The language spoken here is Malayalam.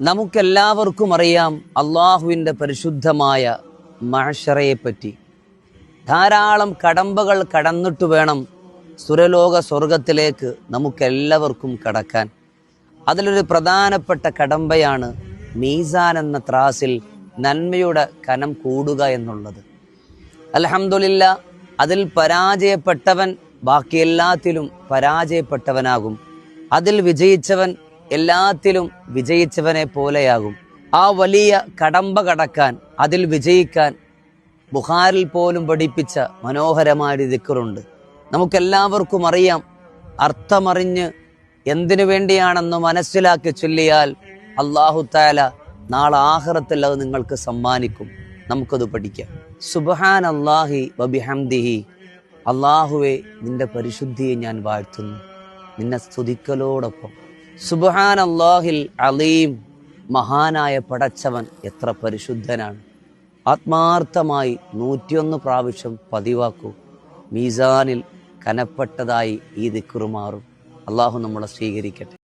നമുക്കെല്ലാവർക്കും അറിയാം അള്ളാഹുവിന്റെ പരിശുദ്ധമായ മഹഷറയെപ്പറ്റി. ധാരാളം കടമ്പകൾ കടന്നിട്ട് വേണം സുരലോക സ്വർഗത്തിലേക്ക് നമുക്കെല്ലാവർക്കും കടക്കാൻ. അതിലൊരു പ്രധാനപ്പെട്ട കടമ്പയാണ് മീസാൻ എന്ന ത്രാസിൽ നന്മയുടെ കനം കൂടുക എന്നുള്ളത്. അലഹമുല്ല അതിൽ പരാജയപ്പെട്ടവൻ ബാക്കിയെല്ലാത്തിലും പരാജയപ്പെട്ടവനാകും. അതിൽ വിജയിച്ചവൻ എല്ലാത്തിലും വിജയിച്ചവനെ പോലെയാകും. ആ വലിയ കടമ്പ കടക്കാൻ അതിൽ വിജയിക്കാൻ ബുഹാരിൽ പോലും പഠിപ്പിച്ച മനോഹരമായ ദിക്കറുണ്ട്. നമുക്കെല്ലാവർക്കും അറിയാം അർത്ഥമറിഞ്ഞ് എന്തിനു വേണ്ടിയാണെന്ന് മനസ്സിലാക്കി ചൊല്ലിയാൽ അള്ളാഹു താല നാളെ ആഹ്റത്തിൽ അത് നിങ്ങൾക്ക് സമ്മാനിക്കും. നമുക്കത് പഠിക്കാം. സുബഹാൻ അള്ളാഹി വബിഹംദിഹി. അള്ളാഹുവെ നിന്റെ പരിശുദ്ധിയെ ഞാൻ വാഴ്ത്തുന്നു. നിന്നെ സ്തുതിക്കലോടൊപ്പം. അള്ളാഹിൽ അലീം മഹാനായ പടച്ചവൻ എത്ര പരിശുദ്ധനാണ്. ആത്മാർത്ഥമായി നൂറ്റിയൊന്ന് പ്രാവശ്യം പതിവാക്കൂ. മീസാനിൽ കനപ്പെട്ടതായി ഈ ദിക്കുറുമാറും അള്ളാഹു നമ്മളെ സ്വീകരിക്കട്ടെ.